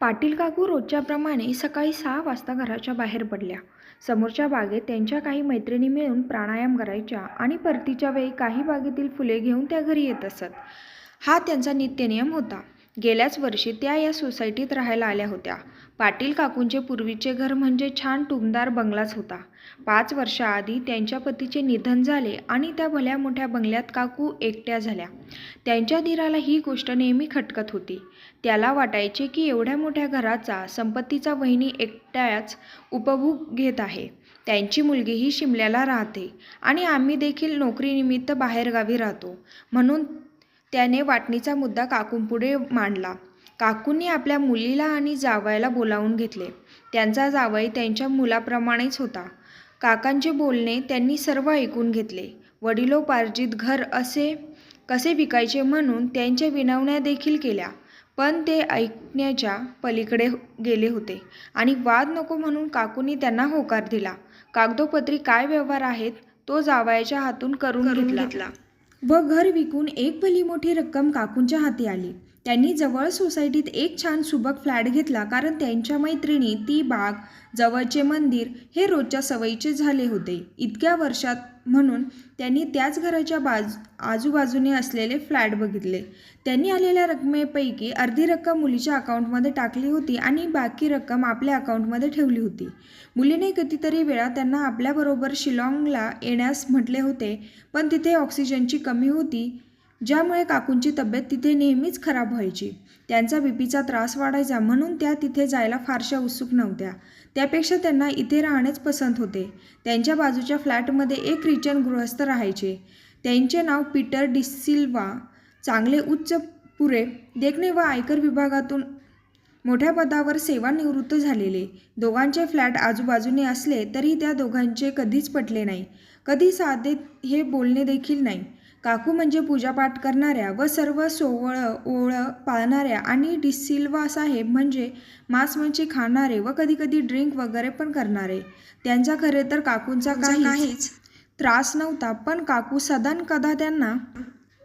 पाटील काकू रोजच्याप्रमाणे सकाळी सहा वाजता घराच्या बाहेर पडल्या. समोरच्या बागेत त्यांच्या काही मैत्रिणी मिळून प्राणायाम करायच्या आणि परतीच्या वेळी काही बागेतील फुले घेऊन त्या घरी येत असत. हा त्यांचा नित्यनियम होता. गेल्याच वर्षी त्या या सोसायटीत राहायला आल्या होत्या. पाटील काकूंचे पूर्वीचे घर म्हणजे छान टुमदार बंगलाच होता. पाच वर्षाआधी त्यांच्या पतीचे निधन झाले आणि त्या भल्या मोठ्या बंगल्यात काकू एकट्या झाल्या. त्यांच्या धीराला ही गोष्ट नेहमी खटकत होती. त्याला वाटायचे की एवढ्या मोठ्या घराचा संपत्तीचा वहिनी एकट्याच उपभोग घेत आहे. त्यांची मुलगीही शिमल्याला राहते आणि आम्ही देखील नोकरीनिमित्त बाहेरगावी राहतो. म्हणून त्याने वाटणीचा मुद्दा काकूंपुढे मांडला. काकूंनी आपल्या मुलीला आणि जावयाला बोलावून घेतले. त्यांचा जावई त्यांच्या मुलाप्रमाणेच होता. काकांचे बोलणे त्यांनी सर्व ऐकून घेतले. वडिलोपार्जित घर असे कसे विकायचे म्हणून त्यांच्या विनवण्या देखील केल्या. पण ते ऐकण्याच्या पलीकडे गेले होते. आणि वाद नको म्हणून काकूंनी त्यांना होकार दिला. कागदोपत्री काय व्यवहार आहेत तो जावयाच्या हातून करून घेतला. व घर विकून एक भली मोठी रक्कम काकूंच्या हाती आली. त्यांनी जवळ सोसायटीत एक छान सुबक फ्लॅट घेतला कारण त्यांच्या मैत्रिणी ती बाग जवळचे मंदिर हे रोजच्या सवयीचे झाले होते. इतक्या वर्षात म्हणून त्यांनी त्याच घराच्या बाजू आजूबाजूने असलेले फ्लॅट बघितले. त्यांनी आलेल्या रकमेपैकी अर्धी रक्कम मुलीच्या अकाउंटमध्ये टाकली होती आणि बाकी रक्कम आपल्या अकाउंटमध्ये ठेवली होती. मुलीने कितीतरी वेळा त्यांना आपल्याबरोबर शिलाँगला येण्यास म्हटले होते पण तिथे ऑक्सिजनची कमी होती. ज्यामुळे काकूंची तब्येत तिथे नेहमीच खराब व्हायची. त्यांचा बीपीचा त्रास वाढायचा म्हणून त्या तिथे जायला फारशा उत्सुक नव्हत्या. त्यापेक्षा त्यांना इथे राहणेच पसंत होते. त्यांच्या बाजूच्या फ्लॅटमध्ये एक रिचन गृहस्थ राहायचे. त्यांचे नाव पीटर डिसिल्वा चांगले उच्च पुरे देखणे व आयकर विभागातून मोठ्या पदावर सेवानिवृत्त झालेले. दोघांचे फ्लॅट आजूबाजूने असले तरी त्या दोघांचे कधीच पटले नाही. कधी साधे हे बोलणे देखील नाही. काकू म्हणजे पूजापाठ करणाऱ्या व सर्व सोवळं ओळं पाळणाऱ्या आणि डिसिल्वा साहेब म्हणजे मांस मच्छी खाणारे व कधीकधी ड्रिंक वगैरे पण करणारे. त्यांचा खरे तर काकूंचा काहीच त्रास नव्हता पण काकू सदान कदा त्यांना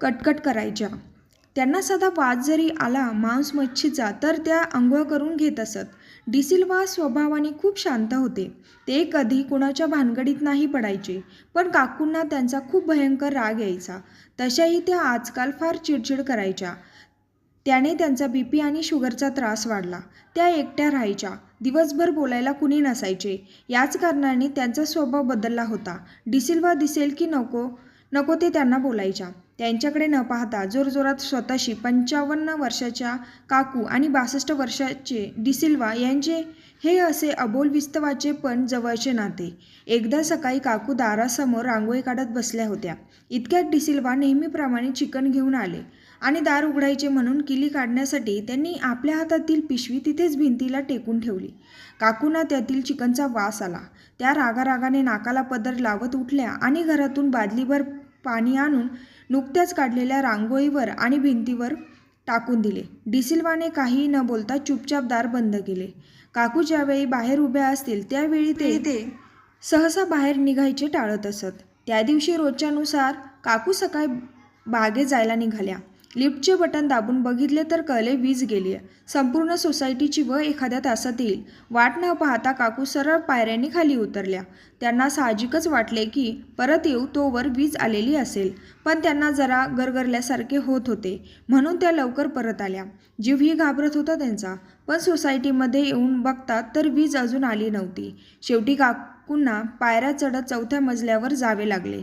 कटकट करायच्या. त्यांना सदा वाद जरी आला मांस मच्छीचा तर त्या आंघोळ करून घेत असत. डिसिल्वा स्वभावाने खूप शांत होते. ते कधी कुणाच्या भानगडीत नाही पडायचे पण काकूंना त्यांचा खूप भयंकर राग यायचा. तशाही त्या आजकाल फार चिडचिड करायच्या. त्याने त्यांचा बी पी आणि शुगरचा त्रास वाढला. त्या एकट्या राहायच्या. दिवसभर बोलायला कुणी नसायचे. याच कारणाने त्यांचा स्वभाव बदलला होता. डिसिल्वा दिसेल की नको नको ते त्यांना बोलायच्या. त्यांच्याकडे न पाहता जोरजोरात स्वतःशी पंचावन्न वर्षाच्या काकू आणि बासष्ट वर्षाचे डिसिल्वा यांचे हे असे अबोल विस्तवाचे पण जवळचे नाते. एकदा सकाळी काकू दारासमोर रांगोळी काढत बसल्या होत्या. इतक्यात डिसिल्वा नेहमीप्रमाणे चिकन घेऊन आले आणि दार उघडायचे म्हणून किली काढण्यासाठी त्यांनी आपल्या हातातील पिशवी तिथेच भिंतीला टेकून ठेवली. काकूंना त्यातील चिकनचा वास आला. त्या रागारागाने नाकाला पदर लावत उठल्या आणि घरातून बादलीभर पाणी आणून नुकत्याच काढलेल्या रांगोळीवर आणि भिंतीवर टाकून दिले. डिसिल्वाने काही न बोलता चुपचाप दार बंद केले. काकू ज्यावेळी बाहेर उभ्या असतील त्यावेळी ते ते सहसा बाहेर निघायचे टाळत असत. त्या दिवशी रोजच्यानुसार काकू सकाळी बागेत जायला निघाल्या. लिफ्टचे बटन दाबून बघितले तर कळले वीज गेली संपूर्ण सोसायटीची व एखाद्या तासात येईल. वाट न पाहता काकू सरळ पायऱ्यांनी खाली उतरल्या. त्यांना साहजिकच वाटले की परत येऊ तोवर वीज आलेली असेल. पण त्यांना जरा गरगरल्यासारखे होत होते. म्हणून त्या लवकर परत आल्या. जीवही घाबरत होता त्यांचा. पण सोसायटीमध्ये येऊन बघतात तर वीज अजून आली नव्हती. शेवटी काकूंना पायऱ्या चढत चौथ्या मजल्यावर जावे लागले.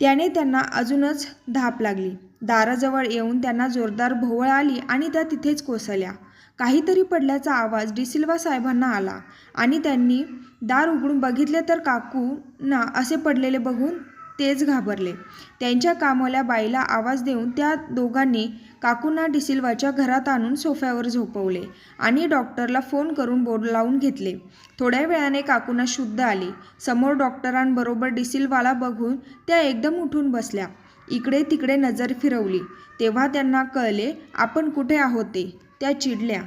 त्याने त्यांना अजूनच धाप लागली. दाराजवळ येऊन त्यांना जोरदार भोवळ आली आणि त्या तिथेच कोसळल्या. काहीतरी पडल्याचा आवाज डिसिल्वा साहेबांना आला आणि त्यांनी दार उघडून बघितले तर काकूंना असे पडलेले बघून तेच घाबरले. त्यांच्या कामवाल्या बाईला आवाज देऊन त्या दोघांनी काकूंना डिसिल्वाच्या घरात आणून सोफ्यावर झोपवले आणि डॉक्टरला फोन करून बोलावून घेतले. थोड्या वेळाने काकूंना शुद्ध आली. समोर डॉक्टरांबरोबर डिसिल्वाला बघून त्या एकदम उठून बसल्या. इकडे तिकडे नजर फिरवली. तेव्हा त्यांना कळले आपण कुठे आहोत ते? त्या चिडल्या.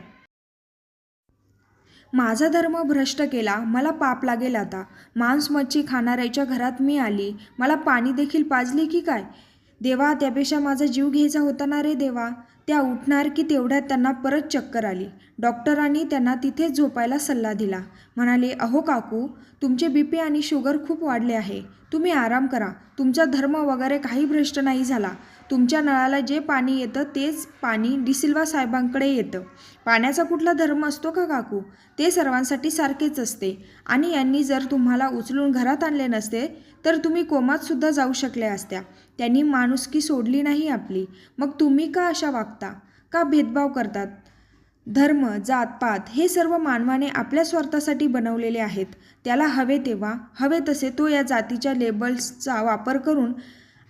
माझा धर्म भ्रष्ट केला मला पाप लागेल आता. मांस मच्छी खाणाऱ्याच्या घरात मी आली. मला पाणी देखील पाजले की काय? देवा त्यापेक्षा माझा जीव घ्यायचा होता ना रे देवा? त्या उठणार की तेवढ्यात त्यांना परत चक्कर आली. डॉक्टरांनी त्यांना तिथेच झोपायला सल्ला दिला. म्हणाले अहो काकू तुमचे बी पी आणि शुगर खूप वाढले आहे. तुम्ही आराम करा. तुमचा धर्म वगैरे काही भ्रष्ट नाही झाला. तुमच्या नळाला जे पाणी येतं तेच पाणी डिसिल्वा साहेबांकडे येतं. पाण्याचा कुठला धर्म असतो का काकू? ते सर्वांसाठी सारखेच असते. आणि यांनी जर तुम्हाला उचलून घरात आणले नसते तर तुम्ही कोमातसुद्धा जाऊ शकल्या असत्या. त्यांनी माणुसकी सोडली नाही आपली. मग तुम्ही का अशा वागता? का भेदभाव करतात? धर्म जातपात हे सर्व मानवाने आपल्या स्वार्थासाठी बनवलेले आहेत. त्याला हवे तेव्हा हवे तसे तो या जातीच्या लेबल्सचा वापर करून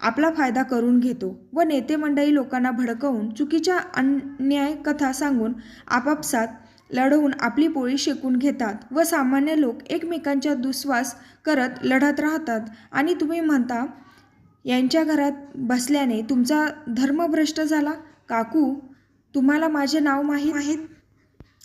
आपला फायदा करून घेतो व नेते मंडळी लोकांना भडकवून चुकीच्या अन्याय कथा सांगून आपापसात लढवून आपली पोळी शेकून घेतात व सामान्य लोक एकमेकांच्या दुस्वास करत लढत राहतात. आणि तुम्ही म्हणता यांच्या घरात बसल्याने तुमचा धर्मभ्रष्ट झाला? काकू तुम्हाला माझे नाव माहीत आहेत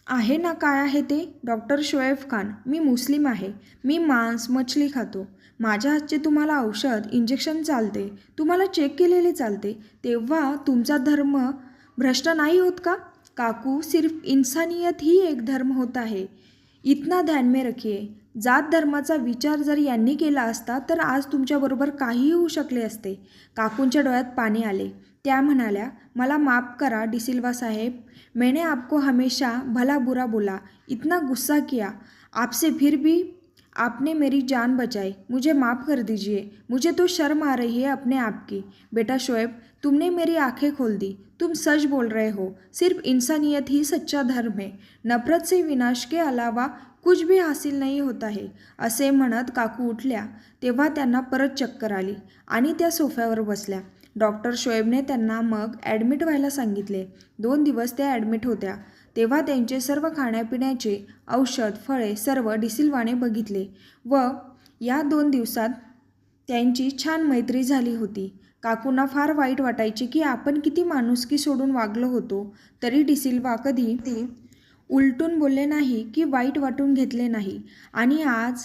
आहे ना काय आहे ते? डॉक्टर शोएब खान मी मुस्लिम आहे. मी मांस मछली खातो. माझ्या हातचे तुम्हाला औषध इंजेक्शन चालते. तुम्हाला चेक केलेले चालते. तेव्हा तुमचा धर्म भ्रष्ट नाही होत का? काकू सिर्फ इन्सानियत ही एक धर्म होत आहे. इतना ध्यान में रखिए. जात धर्माचा विचार जर यांनी केला असता तर आज तुमच्याबरोबर काहीही होऊ शकले असते. काकूंच्या डोळ्यात पाणी आले. त्या म्हणाल्या, मला माफ़ करा, डिसिल्वा साहेब. मैंने आपको हमेशा भला बुरा बोला. इतना गुस्सा किया. आपसे फिर भी आपने मेरी जान बचाई. मुझे माफ़ कर दीजिए. मुझे तो शर्म आ रही है अपने आप की. बेटा शोएब, तुमने मेरी आँखें खोल दी. तुम सच बोल रहे हो. सिर्फ़ इंसानियत ही सच्चा धर्म है. नफरत से विनाश के अलावा कुछ भी हासिल नाही होत आहे असे म्हणत काकू उठल्या. तेव्हा त्यांना परत चक्कर आली आणि त्या सोफ्यावर बसल्या. डॉक्टर शोएबने त्यांना मग ॲडमिट व्हायला सांगितले. दोन दिवस त्या ॲडमिट होत्या. तेव्हा त्यांचे सर्व खाण्यापिण्याचे औषध फळे सर्व डिसिल्वाने बघितले व या दोन दिवसात त्यांची छान मैत्री झाली होती. काकूंना फार वाईट वाटायचे की आपण किती माणुसकी सोडून वागलो होतो तरी डिसिल्वा कधी ती उलटून बोलले नाही की वाईट वाटून घेतले नाही. आणि आज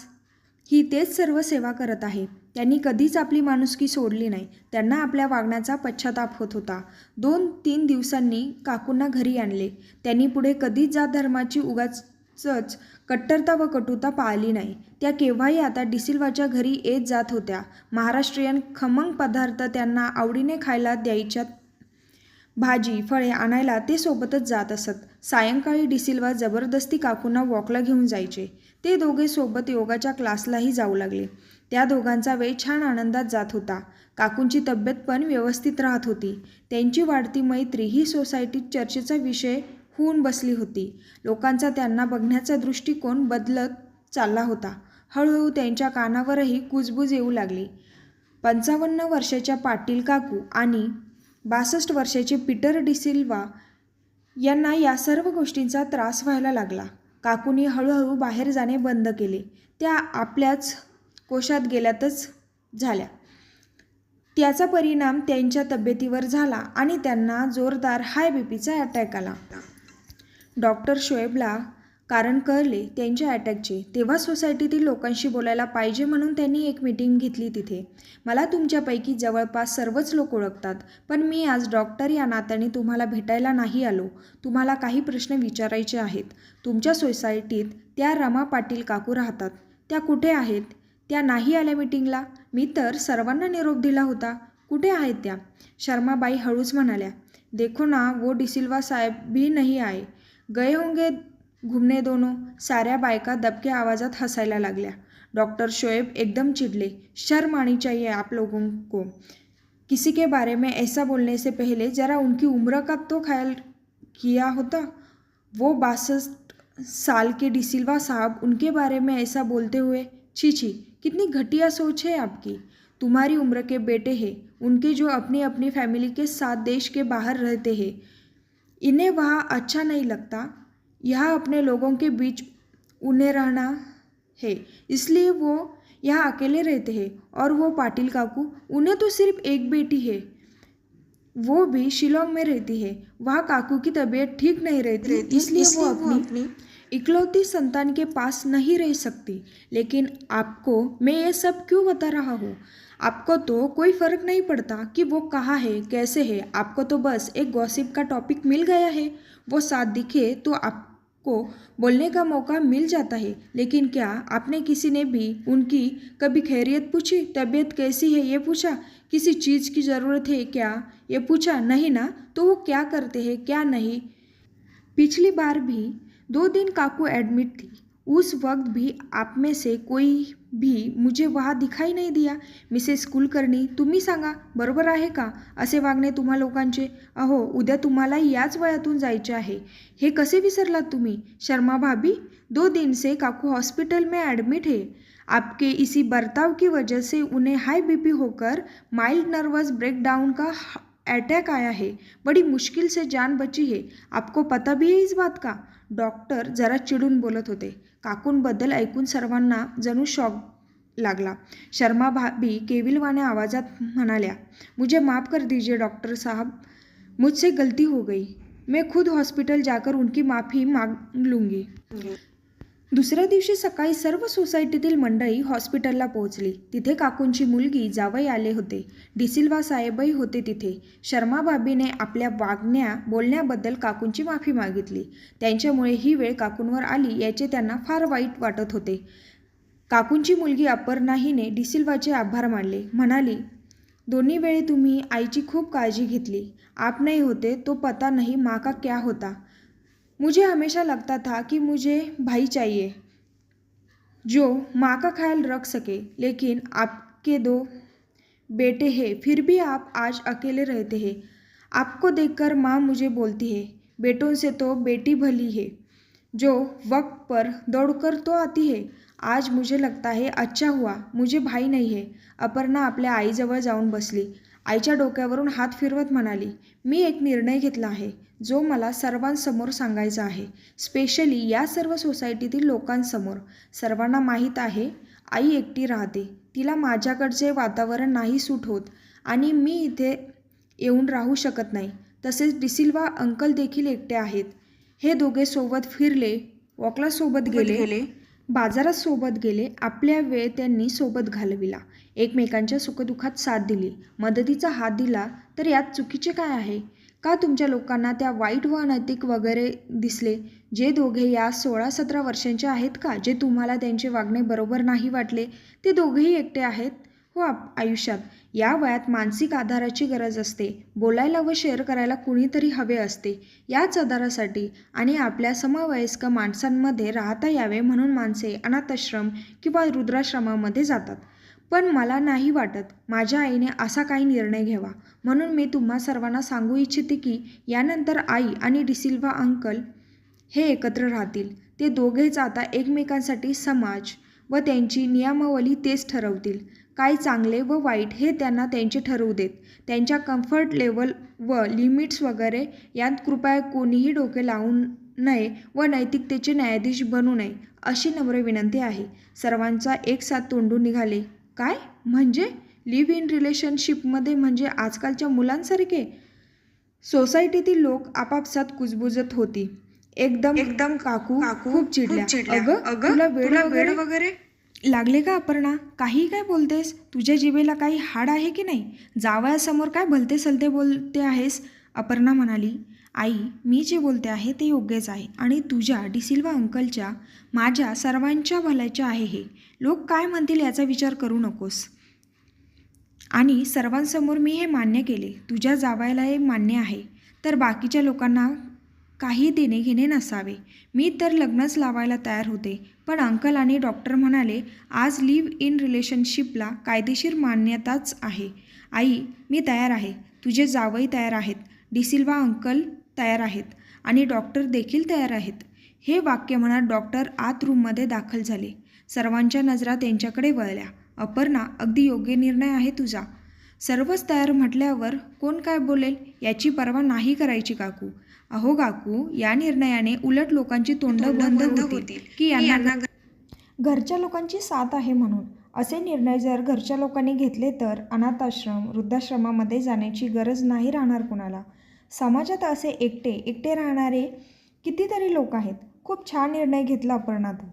ही तेच सर्व सेवा करत आहे. त्यांनी कधीच आपली माणुसकी सोडली नाही. त्यांना आपल्या वागण्याचा पश्चाताप होत होता. दोन तीन दिवसांनी काकूंना घरी आणले. त्यांनी पुढे कधीच जात धर्माची उगाचच कट्टरता व कटुता पाळली नाही. त्या केव्हाही आता डिसिल्वाच्या घरी येत जात होत्या. महाराष्ट्रीयन खमंग पदार्थ त्यांना आवडीने खायला द्यायच्या भाजी फळे आणायला ते सोबतच जात असत. सायंकाळी डिसिल्वा जबरदस्ती काकूंना वॉकला घेऊन जायचे. ते दोघे सोबत योगाच्या क्लासलाही जाऊ लागले. त्या दोघांचा वेळ छान आनंदात जात होता. काकूंची तब्येत पण व्यवस्थित राहत होती. त्यांची वाढती मैत्री ही सोसायटीत चर्चेचा विषय होऊन बसली होती. लोकांचा त्यांना बघण्याचा दृष्टिकोन बदलत चालला होता. हळूहळू त्यांच्या कानावरही कुजबूज येऊ लागली. पंचावन्न वर्षाच्या पाटील काकू आणि बासष्ट वर्षाचे पीटर डिसिल्वा यांना या सर्व गोष्टींचा त्रास व्हायला लागला. काकूंनी हळूहळू बाहेर जाणे बंद केले. त्या आपल्याच कोशात गेल्यातच झाल्या. त्याचा परिणाम त्यांच्या तब्येतीवर झाला आणि त्यांना जोरदार हाय बी पीचा अटॅक आला. डॉक्टर शोएबला कारण कळले त्यांच्या अटॅकचे. तेव्हा सोसायटीतील लोकांशी बोलायला पाहिजे म्हणून त्यांनी एक मीटिंग घेतली तिथे. मला तुमच्यापैकी जवळपास सर्वच लोक ओळखतात पण मी आज डॉक्टर या नात्याने तुम्हाला भेटायला नाही आलो. तुम्हाला काही प्रश्न विचारायचे आहेत. तुमच्या सोसायटीत त्या रमा पाटील काकू राहतात. त्या कुठे आहेत? त्या नाही आल्या मीटिंगला मी तर सर्वांना निरोप दिला होता. कुठे आहेत त्या? शर्माबाई हळूच म्हणाल्या. देखो ना वो डिसिल्वा साहेब भी नहीं आए. गए होंगे घुमने दोनों. साऱ्या बायका दबके आवाजात हसायला लागल्या. डॉक्टर शोएब एकदम चिडले. शर्म आनी चाहिए आप लोगों को. किसी के बारे में ऐसा बोलने से पहले ज़रा उनकी उम्र का तो ख्याल किया होता। वो बासठ साल के डिसिल्वा साहब उनके बारे में ऐसा बोलते हुए छी छी कितनी घटिया सोच है आपकी। तुम्हारी उम्र के बेटे हैं उनके जो अपनी अपनी फैमिली के साथ देश के बाहर रहते हैं। इन्हें वहाँ अच्छा नहीं लगता। यहाँ अपने लोगों के बीच उन्हें रहना है इसलिए वो यहाँ अकेले रहते हैं और वो पाटिल काकू उन्हें तो सिर्फ़ एक बेटी है। वो भी शिलोंग में रहती है। वहाँ काकू की तबीयत ठीक नहीं रहती इसलिए वो अपनी इकलौती संतान के पास नहीं रह सकती। लेकिन आपको, मैं ये सब क्यों बता रहा हूँ? आपको तो कोई फ़र्क नहीं पड़ता कि वो कहाँ है, कैसे है। आपको तो बस एक गॉसिप का टॉपिक मिल गया है। वो साथ दिखे तो आपको बोलने का मौका मिल जाता है। लेकिन क्या आपने किसी ने भी उनकी कभी खैरियत पूछी? तबीयत कैसी है, ये पूछा? किसी चीज़ की ज़रूरत है क्या? ये पूछा, नहीं ना तो वो क्या करते हैं, क्या नहीं? पिछली बार भी दो दिन काकू एडमिट थी। उस वक्त भी आप में से कोई भी मुझे वहाँ दिखाई नाही दिया। मिसेस कुलकर्णी तुम्ही सांगा बरोबर आहे का? असे वागणे तुम्हा लोकांचे अहो उद्या तुम्हाला याच वयातून जायचे आहे. हे कसे विसरलात तुम्ही? शर्मा भाभी दो दिन से काकू हॉस्पिटल में एडमिट है। आपके इसी बर्ताव की वजह से उन्हें हाई बीपी होकर माइल्ड नर्वस ब्रेकडाउन का अटैक आया है। बड़ी मुश्किल से जान बची है। आपको पता भी है इस बात का? डॉक्टर जरा चिडून बोलत होते. काकूंबद्दल ऐकून सर्वांना जणू शॉक लागला. शर्मा भाभी केविलवाने आवाजात म्हणाल्या मुझे माफ़ कर दीजिए डॉक्टर साहब. मुझसे गलती हो गई. मैं खुद हॉस्पिटल जाकर उनकी माफ़ी मांग लूँगी. दुसऱ्या दिवशी सकाळी सर्व सोसायटीतील मंडळी हॉस्पिटलला पोहोचली. तिथे काकूंची मुलगी जावई आले होते. डिसिल्वा साहेबही होते तिथे. शर्मा बाबीने आपल्या वागण्या बोलण्याबद्दल काकूंची माफी मागितली. त्यांच्यामुळे ही वेळ काकूंवर आली याचे त्यांना फार वाईट वाटत होते. काकूंची मुलगी अपर्णा हिने डिसिल्वाचे आभार मानले. म्हणाली दोन्ही वेळी तुम्ही आईची खूप काळजी घेतली. आप नाही होते तो पता नाही माका क्या होता. मुझे हमेशा लगता था कि मुझे भाई चाहिए, जो माँ का ख्याल रख सके। लेकिन आपके दो बेटे हैं, फिर भी आप आज अकेले रहते हैं। आपको देखकर माँ मुझे बोलती है, बेटों से तो बेटी भली है, जो वक्त पर दौड़कर तो आती है। आज मुझे लगता है अच्छा हुआ, मुझे भाई नाही है। अपर्णा आपल्या आईजवळ जाऊन बसली। आईच्या डोक्यावरून हात फिरवत म्हणाली मी एक निर्णय घेतला आहे जो मला सर्वांसमोर सांगायचा आहे स्पेशली या सर्व सोसायटीतील लोकांसमोर. सर्वांना माहीत आहे आई एकटी राहते. तिला माझ्याकडचे वातावरण नाही सूट होत आणि मी इथे येऊन राहू शकत नाही. तसेच डिसिल्वा अंकल देखील एकटे आहेत. हे दोघे सोबत फिरले वॉकला सोबत गेले. बाजारात सोबत गेले. आपल्या वेळ त्यांनी सोबत घालविला. एकमेकांच्या सुखदुःखात साथ दिली. मदतीचा हात दिला तर यात चुकीचे काय आहे? का तुमच्या लोकांना त्या वाईट व अनैतिक वगैरे दिसले? जे दोघे या सोळा सतरा वर्षांचे आहेत का? जे तुम्हाला त्यांचे वागणे बरोबर नाही वाटले ते दोघेही एकटे आहेत? हो आप आयुष्यात. या वयात मानसिक आधाराची गरज असते. बोलायला व शेअर करायला कुणीतरी हवे असते. याच आधारासाठी आणि आपल्या समवयस्क माणसांमध्ये राहता यावे म्हणून माणसे अनाथाश्रम किंवा रुद्राश्रमामध्ये जातात. पण मला नाही वाटत माझ्या आईने असा काही निर्णय घ्यावा. म्हणून मी तुम्हा सर्वांना सांगू इच्छिते की यानंतर आई आणि डिसिल्वा अंकल हे एकत्र राहतील. ते दोघेच आता एकमेकांसाठी समाज व त्यांची नियमावली तेच ठरवतील. काय चांगले व वाईट हे त्यांना त्यांचे ठरवू देत. त्यांच्या कम्फर्ट लेवल व लिमिट्स वगैरे यात कृपया कोणीही डोके लावू नये व नैतिकतेचे न्यायाधीश बनू नये अशी नम्र विनंती आहे. सर्वांचा एक साथ तोंडून निघाले. काय? म्हणजे? लिव्ह इन रिलेशनशिपमध्ये म्हणजे आजकालच्या मुलांसारखे? सोसायटीतील लोक आपापसात कुजबुजत होती. एकदम एकदम काकू खूप चिडल्या. अगं वेळ वगैरे वगैरे? लागले का अपर्णा? काही काय बोलतेस? तुझ्या जिभेला काही हाड आहे की नाही? जावयासमोर काय भलते सलते बोलते आहेस? अपर्णा म्हणाली आई मी जे बोलते आहे ते योग्यच आहे. आणि तुझ्या डिसिल्वा अंकलच्या माझ्या सर्वांच्या भल्याच्या आहे हे. लोक काय म्हणतील याचा विचार करू नकोस. आणि सर्वांसमोर मी हे मान्य केले. तुझ्या जावायला हे मान्य आहे. तर बाकीच्या लोकांना काही देणे घेणे नसावे. मी तर लग्नच लावायला तयार होते. पण अंकल आणि डॉक्टर म्हणाले आज लिव्ह इन रिलेशनशिपला कायदेशीर मान्यताच आहे. आई मी तयार आहे. तुझे जावई तयार आहेत. डिसिल्वा अंकल तयार आहेत. आणि डॉक्टर देखील तयार आहेत. हे वाक्य म्हणत डॉक्टर आत रूममध्ये दाखल झाले. सर्वांच्या नजरा त्यांच्याकडे वळल्या. अपर्णा अगदी योग्य निर्णय आहे तुझा. सर्वच तयार म्हटल्यावर कोण काय बोलेल? याची पर्वा नाही करायची काकू. अहो काकू या निर्णयाने उलट लोकांची तोंड बंद होतील. की यांना घरच्या लोकांची साथ आहे म्हणून. असे निर्णय जर घरच्या लोकांनी घेतले तर अनाथाश्रम वृद्धाश्रमामध्ये जाण्याची गरज नाही राहणार कोणाला. समाजात असे एकटे एकटे राहणारे कितीतरी लोक आहेत. खूप छान निर्णय घेतला अपर्णा तू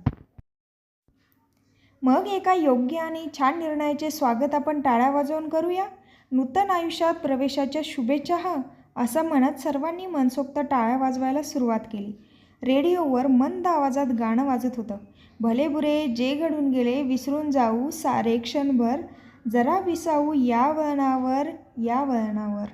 मग एका योग्य आणि छान निर्णयाचे स्वागत आपण टाळ्या वाजवून करूया. नूतन आयुष्यात प्रवेशाच्या शुभेच्छा हा असं म्हणत सर्वांनी मनसोक्त टाळ्या वाजवायला सुरुवात केली. रेडिओवर मंद आवाजात गाणं वाजत होतं. भले बुरे जे घडून गेले विसरून जाऊ सारे क्षणभर जरा विसावू या वळणावर या वळणावर.